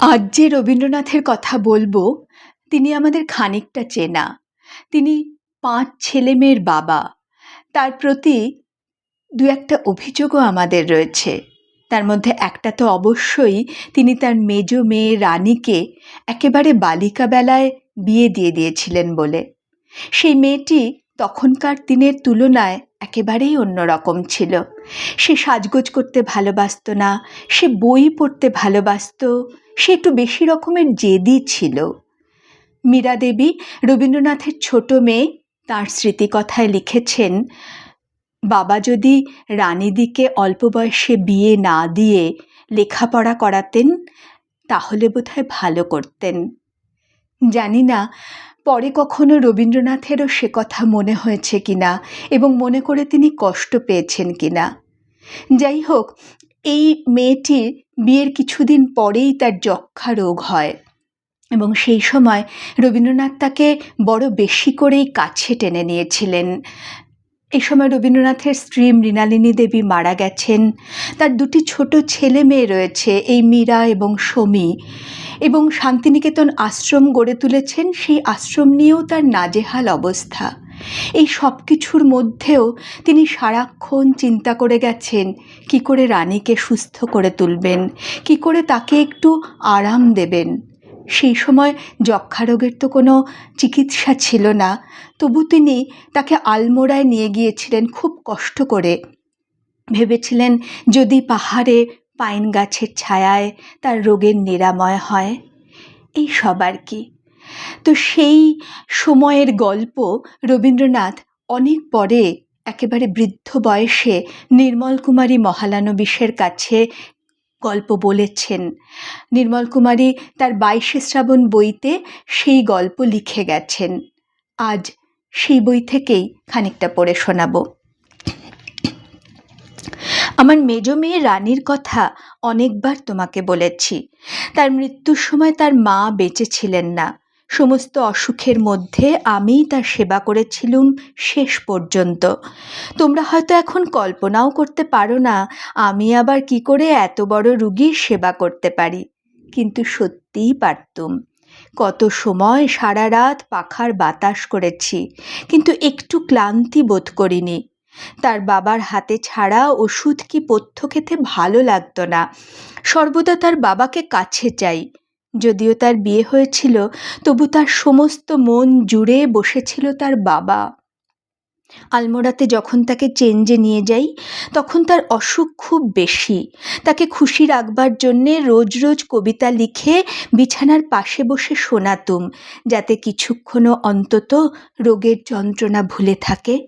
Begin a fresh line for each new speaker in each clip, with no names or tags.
আজ যে রবীন্দ্রনাথের কথা বলব, তিনি আমাদের খানিকটা চেনা। তিনি পাঁচ ছেলেমেয়ের বাবা। তার প্রতি দু একটা অভিযোগও আমাদের রয়েছে। তার মধ্যে একটা তো অবশ্যই তিনি তার মেজ মেয়ে রানীকে একেবারে বালিকা বেলায় বিয়ে দিয়ে দিয়েছিলেন বলে। সেই মেয়েটি তখনকার দিনের তুলনায় একেবারেই অন্যরকম ছিল। সে সাজগোজ করতে ভালোবাসতো না, সে বই পড়তে ভালোবাসতো সে একটু বেশি রকমের জেদি ছিল। মীরা দেবী রবীন্দ্রনাথের ছোট মেয়ে তাঁর স্মৃতিকথায় লিখেছেন, বাবা যদি রানীদিকে অল্প বয়সে বিয়ে না দিয়ে লেখাপড়া করাতেন, তাহলে বোধহয় ভালো করতেন। জানি না, পরে কখনো রবীন্দ্রনাথেরও সে কথা মনে হয়েছে কিনা এবং মনে করে তিনি কষ্ট পেয়েছেন কিনা। যাই হোক, এই মেয়েটির বিয়ের কিছুদিন পরেই তার যক্ষা রোগ হয় এবং সেই সময় রবীন্দ্রনাথ তাকে বড় বেশি করেই কাছে টেনে নিয়েছিলেন। এই সময় রবীন্দ্রনাথের স্ত্রী মৃণালিনী দেবী মারা গেছেন। তার দুটি ছোট ছেলে মেয়ে রয়েছে, এই মীরা এবং সমী। এবং শান্তিনিকেতন আশ্রম গড়ে তুলেছেন, সেই আশ্রম নিয়েও তার নাজেহাল অবস্থা। এই সব কিছুর মধ্যেও তিনি সারাক্ষণ চিন্তা করে গেছেন, কি করে রানীকে সুস্থ করে তুলবেন, কি করে তাকে একটু আরাম দেবেন। সেই সময় যক্ষা রোগের তো কোনো চিকিৎসা ছিল না, তবু তিনি তাকে আলমোড়ায় নিয়ে গিয়েছিলেন খুব কষ্ট করে। ভেবেছিলেন যদি পাহাড়ে পাইন গাছের ছায়ায় তার রোগের নিরাময় হয়, এই সবার কি। তো সেই সময়ের গল্প রবীন্দ্রনাথ অনেক পরে একেবারে বৃদ্ধ বয়সে নির্মল কুমারী মহালানবিশের কাছে গল্প বলেছেন। নির্মল কুমারী তার বাইশে শ্রাবণ বইতে সেই গল্প লিখে গেছেন। আজ সেই বই থেকেই খানিকটা পড়ে শোনাবো। আমার মেজ মেয়ে রানীর কথা অনেকবার তোমাকে বলেছি। তার মৃত্যুর সময় তার মা বেঁচে ছিলেন না। সমস্ত অসুখের মধ্যে আমিই তার সেবা করেছিলুম শেষ পর্যন্ত। তোমরা হয়তো এখন কল্পনাও করতে পারো না, আমি আবার কি করে এত বড় রুগীর সেবা করতে পারি। কিন্তু সত্যিই পারতুম। কত সময় সারা রাত পাখার বাতাস করেছি, কিন্তু একটু ক্লান্তি বোধ করিনি। তার বাবার হাতে ছাড়া ওষুধ কি পথ্য খেতে ভালো লাগতো না। সর্বদা তার বাবাকে কাছে চাই যদিও তার বিয়ে হয়েছিল, তবু তার সমস্ত মন জুড়ে বসেছিল তার বাবা। আলমোড়াতে যখন তাকে চেঞ্জে নিয়ে যাই, তখন তার অসুখ খুব বেশি। তাকে খুশি রাখবার জন্যে রোজ রোজ কবিতা লিখে বিছানার পাশে বসে শোনাতুম, যাতে কিছুক্ষণও অন্তত রোগের যন্ত্রণা ভুলে থাকে।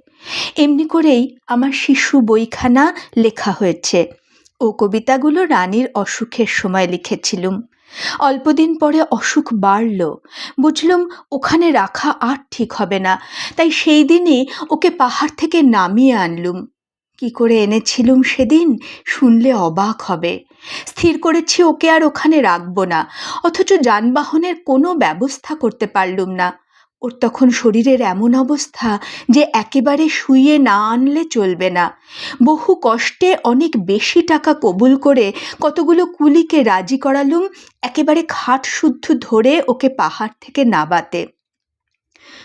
এমনি করেই আমার শিশু বইখানা লেখা হয়েছে। ও কবিতাগুলো রানীর অসুখের সময় লিখেছিলুম। অল্পদিন পরে অসুখ বাড়ল। বুঝলুম ওখানে রাখা আর ঠিক হবে না। তাই সেই দিনই ওকে পাহাড় থেকে নামিয়ে আনলুম। কি করে এনেছিলুম সেদিন শুনলে অবাক হবে। স্থির করেছি ওকে আর ওখানে রাখব না। অথচ যানবাহনের কোনো ব্যবস্থা করতে পারলুম না। ওর তখন শরীরের এমন অবস্থা যে একেবারে শুয়ে না আনলে চলবে না। বহু কষ্টে অনেক বেশি টাকা কবুল করে কতগুলো কুলিকে রাজি করালুম, একেবারে খাট শুদ্ধ ধরে ওকে পাহাড় থেকে নাবাতে।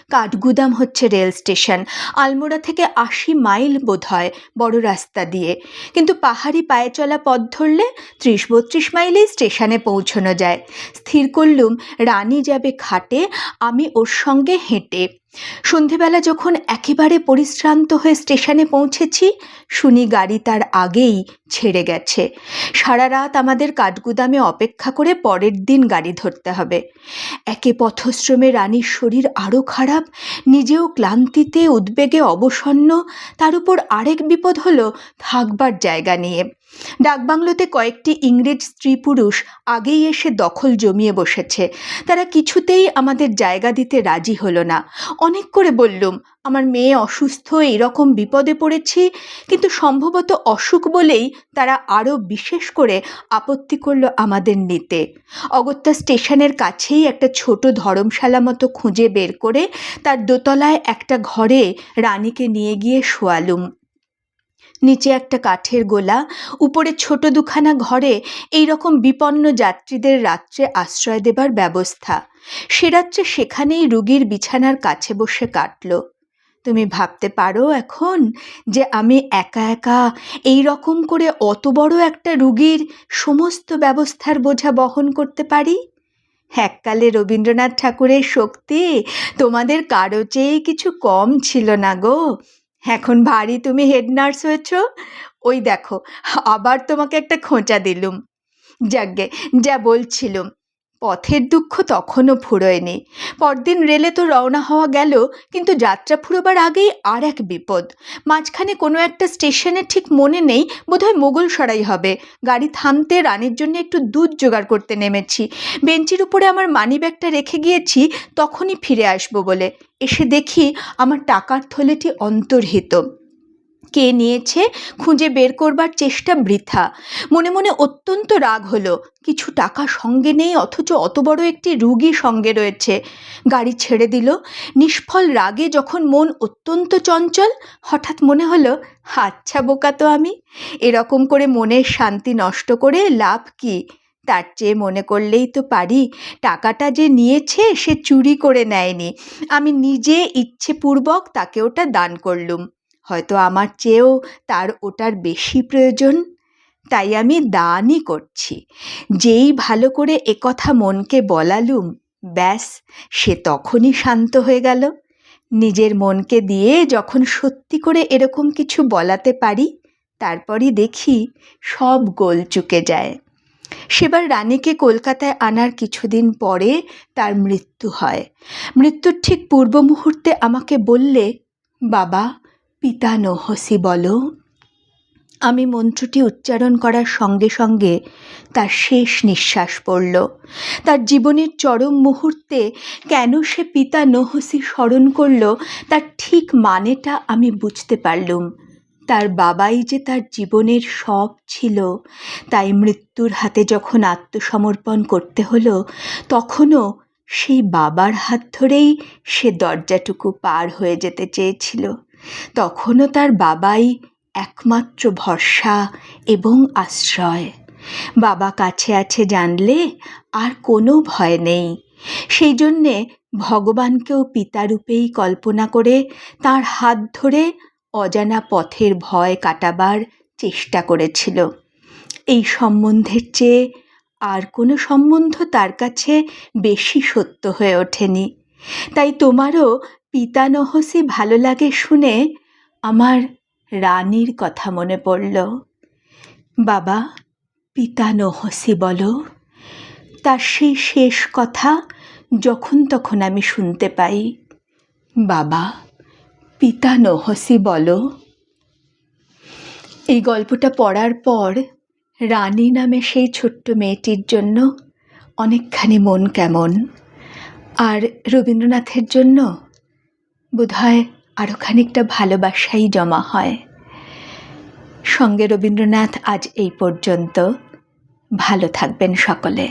কাঠগুদাম হচ্ছে রেল স্টেশন। আলমোড়া থেকে আশি মাইল বোধ হয় বড় রাস্তা দিয়ে। কিন্তু পাহাড়ি পায়ে চলা পথ ধরলে ত্রিশ বত্রিশ মাইলেই স্টেশনে পৌঁছানো যায়। স্থির করলুম, রানী যাবে খাটে, আমি ওর সঙ্গে হেঁটে। সন্ধেবেলা যখন একেবারে পরিশ্রান্ত হয়ে স্টেশনে পৌঁছেছি, শুনি গাড়ি তার আগেই ছেড়ে গেছে। সারা রাত আমাদের কাঠগুদামে অপেক্ষা করে পরের দিন গাড়ি ধরতে হবে। একে পথশ্রমে রানীর শরীর আরও খারাপ, নিজেও ক্লান্তিতে, উদ্বেগে অবসন্ন, তার উপর আরেক বিপদ হলো থাকবার জায়গা নিয়ে। ডাকবাংলোতে কয়েকটি ইংরেজ স্ত্রী পুরুষ আগেই এসে দখল জমিয়ে বসেছে। তারা কিছুতেই আমাদের জায়গা দিতে রাজি হলো না। অনেক করে বললুম, আমার মেয়ে অসুস্থ, এরকম বিপদে পড়েছি, কিন্তু সম্ভবত অসুখ বলেই তারা আরও বিশেষ করে আপত্তি করল আমাদের নিতে। অগত্যা স্টেশনের কাছেই একটা ছোট ধর্মশালা মতো খুঁজে বের করে তার দোতলায় একটা ঘরে রানীকে নিয়ে গিয়ে শোয়ালুম। নিচে একটা কাঠের গোলা, উপরে ছোট দুখানা ঘরে এই রকম বিপন্ন যাত্রীদের রাত্রে আশ্রয় দেবার ব্যবস্থা। সে রাত্রে সেখানেই রুগীর বিছানার কাছে বসে কাটল। তুমি ভাবতে পারো এখন যে আমি একা একা এই রকম করে অত বড় একটা রুগীর সমস্ত ব্যবস্থার বোঝা বহন করতে পারি? এককালে রবীন্দ্রনাথ ঠাকুরের শক্তি তোমাদের কারও চেয়ে কিছু কম ছিল না গো। এখন ভারী তুমি হেড নার্স হয়েছ? ওই দেখো, আবার তোমাকে একটা খোঁচা দিলুম। যাকগে যা বলছিলুম। পথের দুঃখ তখনও ফুরোয়নি। পরদিন রেলে তো রওনা হওয়া গেল, কিন্তু যাত্রা ফুরোবার আগেই আর এক বিপদ। মাঝখানে কোনো একটা স্টেশনে ঠিক মনে নেই, বোধহয় মোগল সরাই হবে। গাড়ি থামতে রানের জন্য একটু দুধ জোগাড় করতে নেমেছি। বেঞ্চির উপরে আমার মানিব্যাগটা রেখে গিয়েছি, তখনই ফিরে আসব বলে। এসে দেখি আমার টাকার থলেটি অন্তর্হিত। কে নিয়েছে? খুঁজে বের করবার চেষ্টা বৃথা। মনে মনে অত্যন্ত রাগ হলো। কিছু টাকা সঙ্গে নেই, অথচ অত বড় একটি রুগী সঙ্গে রয়েছে। গাড়ি ছেড়ে দিল। নিষ্ফল রাগে যখন মন অত্যন্ত চঞ্চল, হঠাৎ মনে হলো আচ্ছা বোকা তো আমি। এরকম করে মনের শান্তি নষ্ট করে লাভ কি? তার চেয়ে মনে করলেই তো পারি, টাকাটা যে নিয়েছে সে চুরি করে নেয়নি। আমি নিজে ইচ্ছেপূর্বক তাকে ওটা দান করলুম। হয়তো আমার চেয়েও তার ওটার বেশি প্রয়োজন? তাই আমি দানই করছি। যেই ভালো করে একথা মনকে বলালুম, ব্যাস, সে তখনই শান্ত হয়ে গেল। নিজের মনকে দিয়ে যখন সত্যি করে এরকম কিছু বলাতে পারি, তারপরই দেখি সব গোল চুকে যায়। সেবার রানীকে কলকাতায় আনার কিছুদিন পরে তার মৃত্যু হয়। মৃত্যুর ঠিক পূর্ব মুহূর্তে আমাকে বললে, বাবা পিতা নহসি বলো। আমি মন্ত্রটি উচ্চারণ করার সঙ্গে সঙ্গে তার শেষ নিঃশ্বাস পড়ল। তার জীবনের চরম মুহূর্তে কেন সে পিতা নহসি স্মরণ করল, তার ঠিক মানেটা আমি বুঝতে পারলুম। তার বাবাই যে তার জীবনের সব ছিল, তাই মৃত্যুর হাতে যখন আত্মসমর্পণ করতে হলো, তখনও সেই বাবার হাত ধরেই সে দরজাটুকু পার হয়ে যেতে চেয়েছিল। তখনও তার বাবাই একমাত্র ভরসা এবং আশ্রয়। বাবা কাছে আছে জানলে আর কোনো ভয় নেই। সেই জন্যে ভগবানকেও পিতারূপেই কল্পনা করে তার হাত ধরে অজানা পথের ভয় কাটাবার চেষ্টা করেছিল। এই সম্বন্ধের চেয়ে আর কোনো সম্বন্ধ তার কাছে বেশি সত্য হয়ে ওঠেনি। তাই তোমারও পিতা নহসি ভালো লাগে শুনে আমার রানীর কথা মনে পড়ল। বাবা পিতা নহসি বলো। তার সেই শেষ কথা যখন তখন আমি শুনতে পাই। বাবা পিতা নহসি বলো। এই গল্পটা পড়ার পর রানী নামে সেই ছোট্ট মেয়েটির জন্য অনেকখানি মন কেমন। আর রবীন্দ্রনাথের জন্য বোধহয় আরও খানিকটা ভালোবাসাই জমা হয়। সঙ্গে রবীন্দ্রনাথ আজ এই পর্যন্ত। ভালো থাকবেন সকলে।